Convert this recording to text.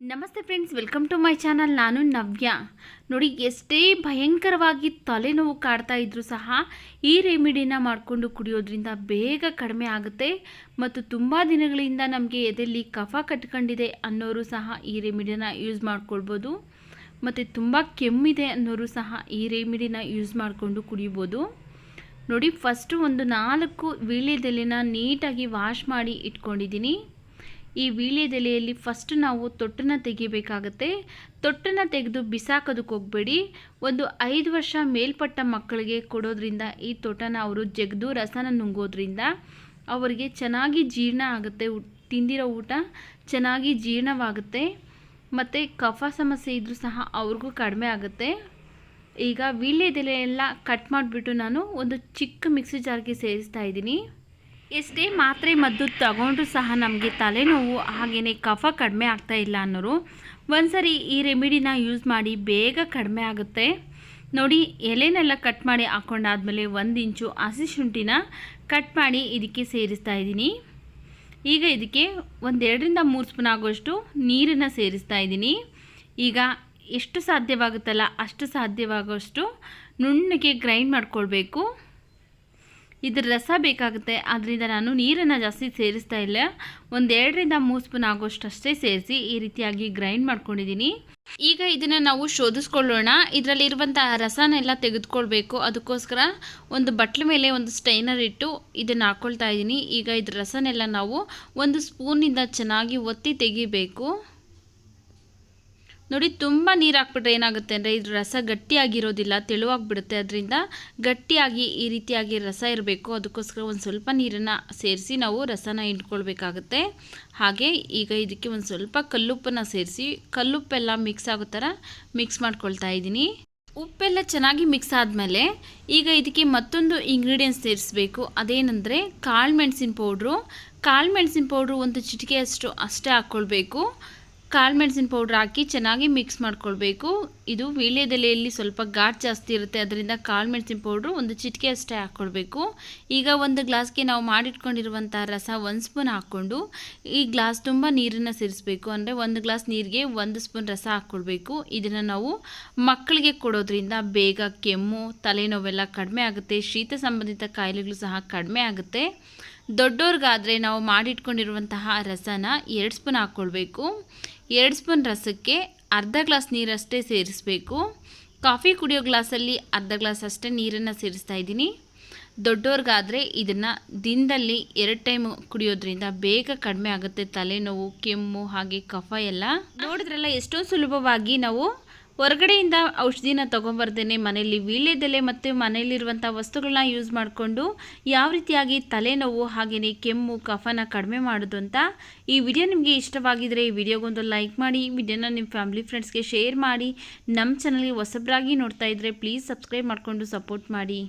ನಮಸ್ತೆ friends, welcome to my channel. ನಾನು ನವ್ಯ. ನೋಡಿ, ಎಷ್ಟೇ ಭಯಂಕರವಾಗಿ ತಲೆನೋವು ಕಾಡ್ತಾ ಇದ್ದರೂ ಸಹ ಈ ರೆಮಿಡಿನ ಮಾಡಿಕೊಂಡು ಕುಡಿಯೋದ್ರಿಂದ ಬೇಗ ಕಡಿಮೆ ಆಗುತ್ತೆ ಮತ್ತು ತುಂಬ ದಿನಗಳಿಂದ ನಮಗೆ ಎದೆಯಲ್ಲಿ ಕಫ ಕಟ್ಕೊಂಡಿದೆ ಅನ್ನೋರು ಸಹ ಈ ರೆಮಿಡಿನ ಯೂಸ್ ಮಾಡ್ಕೊಳ್ಬೋದು. ಮತ್ತು ತುಂಬ ಕೆಮ್ಮಿದೆ ಅನ್ನೋರು ಸಹ ಈ ರೆಮಿಡಿನ ಯೂಸ್ ಮಾಡಿಕೊಂಡು ಕುಡಿಬೋದು. ನೋಡಿ, ಫಸ್ಟು ಒಂದು ನಾಲ್ಕು ವೀಳ್ಯದೆಲೆನ ನೀಟಾಗಿ ವಾಶ್ ಮಾಡಿ ಇಟ್ಕೊಂಡಿದ್ದೀನಿ. ಈ ವೀಳ್ಯದೆಲೆಯಲ್ಲಿ ಫಸ್ಟ್ ನಾವು ತೊಟ್ಟನ್ನು ತೆಗಿಬೇಕಾಗತ್ತೆ. ತೊಟ್ಟನ್ನು ತೆಗೆದು ಬಿಸಾಕೋದಕ್ಕೆ ಹೋಗಬೇಡಿ. ಒಂದು ಐದು ವರ್ಷ ಮೇಲ್ಪಟ್ಟ ಮಕ್ಕಳಿಗೆ ಕೊಡೋದ್ರಿಂದ ಈ ತೊಟ್ಟನ ಅವರು ಜಗ್ದು ರಸನ ನುಂಗೋದ್ರಿಂದ ಅವರಿಗೆ ಚೆನ್ನಾಗಿ ಜೀರ್ಣ ಆಗುತ್ತೆ. ತಿಂದಿರೋ ಊಟ ಚೆನ್ನಾಗಿ ಜೀರ್ಣವಾಗುತ್ತೆ. ಮತ್ತು ಕಫ ಸಮಸ್ಯೆ ಇದ್ದರೂ ಸಹ ಅವ್ರಿಗೂ ಕಡಿಮೆ ಆಗುತ್ತೆ. ಈಗ ವೀಳ್ಯದೆಲೆಯೆಲ್ಲ ಕಟ್ ಮಾಡಿಬಿಟ್ಟು ನಾನು ಒಂದು ಚಿಕ್ಕ ಮಿಕ್ಸಿ ಜಾರ್ಗೆ ಸೇರಿಸ್ತಾ ಇದ್ದೀನಿ. ಎಷ್ಟೇ ಮಾತ್ರೆ ಮದ್ದು ತಗೊಂಡ್ರು ಸಹ ನಮಗೆ ತಲೆನೋವು ಹಾಗೆಯೇ ಕಫ ಕಡಿಮೆ ಆಗ್ತಾ ಇಲ್ಲ ಅನ್ನೋರು ಒಂದ್ಸರಿ ಈ ರೆಮಿಡಿನ ಯೂಸ್ ಮಾಡಿ ಬೇಗ ಕಡಿಮೆ ಆಗುತ್ತೆ. ನೋಡಿ, ಎಲೆನೆಲ್ಲ ಕಟ್ ಮಾಡಿ ಹಾಕ್ಕೊಂಡಾದ್ಮೇಲೆ ಒಂದು ಇಂಚು ಹಸಿ ಶುಂಠಿನ ಕಟ್ ಮಾಡಿ ಇದಕ್ಕೆ ಸೇರಿಸ್ತಾ ಇದ್ದೀನಿ. ಈಗ ಇದಕ್ಕೆ ಒಂದೆರಡರಿಂದ ಮೂರು ಸ್ಪೂನ್ ಆಗುವಷ್ಟು ನೀರನ್ನು ಸೇರಿಸ್ತಾ ಇದ್ದೀನಿ. ಈಗ ಎಷ್ಟು ಸಾಧ್ಯವಾಗುತ್ತಲ್ಲ ಅಷ್ಟು ಸಾಧ್ಯವಾಗುವಷ್ಟು ನುಣ್ಣಗೆ ಗ್ರೈಂಡ್ ಮಾಡ್ಕೊಳ್ಬೇಕು. ಇದ್ರ ರಸ ಬೇಕಾಗುತ್ತೆ. ಆದ್ದರಿಂದ ನಾನು ನೀರನ್ನು ಜಾಸ್ತಿ ಸೇರಿಸ್ತಾ ಇಲ್ಲ. ಒಂದೆರಡರಿಂದ ಮೂರು ಸ್ಪೂನ್ ಆಗೋಷ್ಟು ಅಷ್ಟೇ ಸೇರಿಸಿ ಈ ರೀತಿಯಾಗಿ ಗ್ರೈಂಡ್ ಮಾಡ್ಕೊಂಡಿದ್ದೀನಿ. ಈಗ ಇದನ್ನು ನಾವು ಶೋಧಿಸ್ಕೊಳ್ಳೋಣ. ಇದರಲ್ಲಿರುವಂಥ ರಸನೆಲ್ಲ ತೆಗೆದುಕೊಳ್ಬೇಕು. ಅದಕ್ಕೋಸ್ಕರ ಒಂದು ಬಟ್ಲ ಮೇಲೆ ಒಂದು ಸ್ಟೈನರ್ ಇಟ್ಟು ಇದನ್ನು ಹಾಕ್ಕೊಳ್ತಾ ಇದ್ದೀನಿ. ಈಗ ಇದ್ರ ರಸನೆಲ್ಲ ನಾವು ಒಂದು ಸ್ಪೂನಿಂದ ಚೆನ್ನಾಗಿ ಒತ್ತಿ ತೆಗಿಬೇಕು. ನೋಡಿ, ತುಂಬ ನೀರು ಹಾಕ್ಬಿಟ್ರೆ ಏನಾಗುತ್ತೆ ಅಂದರೆ ಇದು ರಸ ಗಟ್ಟಿಯಾಗಿರೋದಿಲ್ಲ, ತೆಳುವಾಗ್ಬಿಡುತ್ತೆ. ಅದರಿಂದ ಗಟ್ಟಿಯಾಗಿ ಈ ರೀತಿಯಾಗಿ ರಸ ಇರಬೇಕು. ಅದಕ್ಕೋಸ್ಕರ ಒಂದು ಸ್ವಲ್ಪ ನೀರನ್ನು ಸೇರಿಸಿ ನಾವು ರಸನ ಇಟ್ಕೊಳ್ಬೇಕಾಗುತ್ತೆ. ಹಾಗೆ ಈಗ ಇದಕ್ಕೆ ಒಂದು ಸ್ವಲ್ಪ ಕಲ್ಲುಪ್ಪನ್ನು ಸೇರಿಸಿ, ಕಲ್ಲುಪ್ಪೆಲ್ಲ ಮಿಕ್ಸ್ ಆಗೋ ಥರ ಮಿಕ್ಸ್ ಮಾಡ್ಕೊಳ್ತಾ ಇದ್ದೀನಿ. ಉಪ್ಪೆಲ್ಲ ಚೆನ್ನಾಗಿ ಮಿಕ್ಸ್ ಆದಮೇಲೆ ಈಗ ಇದಕ್ಕೆ ಮತ್ತೊಂದು ಇಂಗ್ರೀಡಿಯೆಂಟ್ಸ್ ಸೇರಿಸಬೇಕು. ಅದೇನೆಂದರೆ, ಕಾಳು ಮೆಣಸಿನ ಪೌಡ್ರು ಕಾಳು ಮೆಣಸಿನ ಪೌಡ್ರು ಒಂದು ಚಿಟಿಕೆಯಷ್ಟು ಅಷ್ಟೇ ಹಾಕ್ಕೊಳ್ಬೇಕು. ಕಾಳು ಮೆಣಸಿನ ಪೌಡ್ರ್ ಹಾಕಿ ಚೆನ್ನಾಗಿ ಮಿಕ್ಸ್ ಮಾಡ್ಕೊಳ್ಬೇಕು. ಇದು ವೀಳ್ಯದೆಲೆಯಲ್ಲಿ ಸ್ವಲ್ಪ ಘಾಟ್ ಜಾಸ್ತಿ ಇರುತ್ತೆ, ಅದರಿಂದ ಕಾಳು ಮೆಣಸಿನ ಪೌಡ್ರು ಒಂದು ಚಿಟಿಕೆ ಅಷ್ಟೇ ಹಾಕ್ಕೊಳ್ಬೇಕು ಈಗ ಒಂದು ಗ್ಲಾಸ್ಗೆ ನಾವು ಮಾಡಿಟ್ಕೊಂಡಿರುವಂಥ ರಸ ಒಂದು ಸ್ಪೂನ್ ಹಾಕ್ಕೊಂಡು, ಈ ಗ್ಲಾಸ್ ತುಂಬ ನೀರನ್ನು ಸೇರಿಸಬೇಕು. ಅಂದರೆ ಒಂದು ಗ್ಲಾಸ್ ನೀರಿಗೆ ಒಂದು ಸ್ಪೂನ್ ರಸ ಹಾಕ್ಕೊಳ್ಬೇಕು. ಇದನ್ನು ನಾವು ಮಕ್ಕಳಿಗೆ ಕೊಡೋದ್ರಿಂದ ಬೇಗ ಕೆಮ್ಮು, ತಲೆನೋವೆಲ್ಲ ಕಡಿಮೆ ಆಗುತ್ತೆ, ಶೀತ ಸಂಬಂಧಿತ ಕಾಯಿಲೆಗಳು ಸಹ ಕಡಿಮೆ ಆಗುತ್ತೆ. ದೊಡ್ಡವ್ರಿಗಾದರೆ ನಾವು ಮಾಡಿಟ್ಕೊಂಡಿರುವಂತಹ ರಸನ ಎರಡು ಸ್ಪೂನ್ ಹಾಕ್ಕೊಳ್ಬೇಕು. ಎರಡು ಸ್ಪೂನ್ ರಸಕ್ಕೆ ಅರ್ಧ ಗ್ಲಾಸ್ ನೀರಷ್ಟೇ ಸೇರಿಸಬೇಕು. ಕಾಫಿ ಕುಡಿಯೋ ಗ್ಲಾಸಲ್ಲಿ ಅರ್ಧ ಗ್ಲಾಸ್ ಅಷ್ಟೇ ನೀರನ್ನು ಸೇರಿಸ್ತಾ ಇದ್ದೀನಿ. ದೊಡ್ಡವ್ರಿಗಾದರೆ ಇದನ್ನು ದಿನದಲ್ಲಿ ಎರಡು ಟೈಮ್ ಕುಡಿಯೋದ್ರಿಂದ ಬೇಗ ಕಡಿಮೆ ಆಗುತ್ತೆ ತಲೆನೋವು, ಕೆಮ್ಮು, ಹಾಗೆ ಕಫ ಎಲ್ಲ. ನೋಡಿದ್ರಲ್ಲ, ಎಷ್ಟೋ ಸುಲಭವಾಗಿ ನಾವು ಹೊರಗಡೆಯಿಂದ ಔಷಧಿನ ತೊಗೊಂಬರ್ದೇನೆ ಮನೆಯಲ್ಲಿ ವೀಳ್ಯದೆಲೆ ಮತ್ತು ಮನೆಯಲ್ಲಿರುವಂಥ ವಸ್ತುಗಳನ್ನ ಯೂಸ್ ಮಾಡಿಕೊಂಡು ಯಾವ ರೀತಿಯಾಗಿ ತಲೆನೋವು ಹಾಗೆಯೇ ಕೆಮ್ಮು, ಕಫನ ಕಡಿಮೆ ಮಾಡೋದು ಅಂತ ಈ ವಿಡಿಯೋ ನಿಮಗೆ ಇಷ್ಟವಾಗಿದ್ದರೆ ಈ ವಿಡಿಯೋಗೊಂದು ಲೈಕ್ ಮಾಡಿ ವಿಡಿಯೋನ ನಿಮ್ಮ ಫ್ಯಾಮಿಲಿ ಫ್ರೆಂಡ್ಸ್ಗೆ ಶೇರ್ ಮಾಡಿ ನಮ್ಮ ಚಾನಲ್ಗೆ ಹೊಸಬ್ರಾಗಿ ನೋಡ್ತಾ ಇದ್ದರೆ ಪ್ಲೀಸ್ ಸಬ್ಸ್ಕ್ರೈಬ್ ಮಾಡಿಕೊಂಡು ಸಪೋರ್ಟ್ ಮಾಡಿ.